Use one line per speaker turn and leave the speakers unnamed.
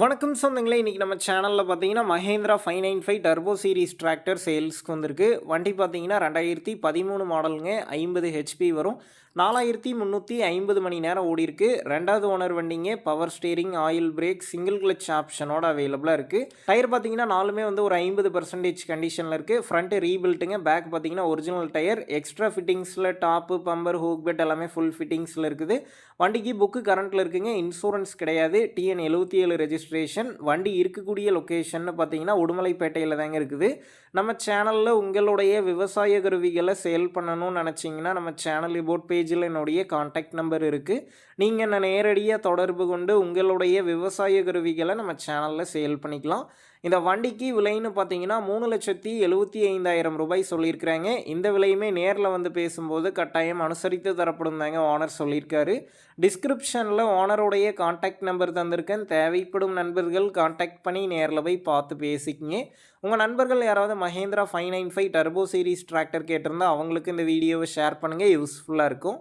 வணக்கம் சொந்தங்களே இன்றைக்கி நம்ம சேனலில் பார்த்தீங்கன்னா Mahindra five nine five turbo series tractor சேல்ஸ்க்கு வந்திருக்கு. வண்டி பார்த்தீங்கன்னா ரெண்டாயிரத்தி பதிமூணு மாடலுங்க. ஐம்பது ஹெச்பி வரும். நாலாயிரத்தி முந்நூற்றி ஐம்பது மணி நேரம் ஓடிருக்கு ரெண்டாவது ஓனர் வண்டிங்க power steering oil brake single clutch ஆப்ஷனோட அவைலபிளாக இருக்குது டயர் பார்த்தீங்கன்னா நாலுமே வந்து ஒரு ஐம்பது பர்சன்டேஜ் கண்டிஷனில் இருக்குது ஃப்ரண்ட்டு ரீபில்ட்டுங்க பேக் பார்த்தீங்கன்னா ஒரிஜினல் டயர். எக்ஸ்ட்ரா ஃபிட்டிங்ஸில் டாப்பு பம்பர் ஹூக் பெட் எல்லாமே ஃபுல் ஃபிட்டிங்ஸில் இருக்குது. வண்டிக்கு புக்கு கரண்ட்டில் இருக்குங்க. இன்சூரன்ஸ் கிடையாது. டிஎன் எழுபத்தி ஏழு ரெஜிஸ்டர் ரெஜிஸ்ட்ரேஷன் வண்டி இருக்கக்கூடிய லொக்கேஷன் பார்த்தீங்கன்னா உடுமலைப்பேட்டையில் தாங்க இருக்குது. நம்ம சேனலில் உங்களுடைய விவசாய கருவிகளை சேல் பண்ணணும்னு நினச்சிங்கன்னா நம்ம சேனல் ரிபோர்ட் பேஜில் என்னுடைய காண்டாக்ட் நம்பர் இருக்குது நீங்கள் என்ன நேரடியாக தொடர்பு கொண்டு உங்களுடைய விவசாய கருவிகளை நம்ம சேனலில் சேல் பண்ணிக்கலாம். இந்த வண்டிக்கு விலைன்னு பார்த்தீங்கன்னா மூணு லட்சத்தி எழுபத்தி ஐந்தாயிரம் ரூபாய் சொல்லியிருக்கிறாங்க. இந்த விலையுமே நேரில் வந்து பேசும்போது கட்டாயம் அனுசரித்து தரப்படும் தாங்க ஓனர் சொல்லியிருக்காரு. டிஸ்கிரிப்ஷனில் ஓனருடைய காண்டாக்ட் நம்பர் தந்திருக்கேன். தேவைப்படும் நண்பர்கள் காண்டாக்ட் பண்ணி நேரில் போய் பார்த்து பேசிக்கிங்க. உங்கள் நண்பர்கள் யாராவது Mahindra five nine five turbo series tractor கேட்டிருந்தால் அவங்களுக்கு இந்த வீடியோவை ஷேர் பண்ணுங்கள் யூஸ்ஃபுல்லாக இருக்கும்.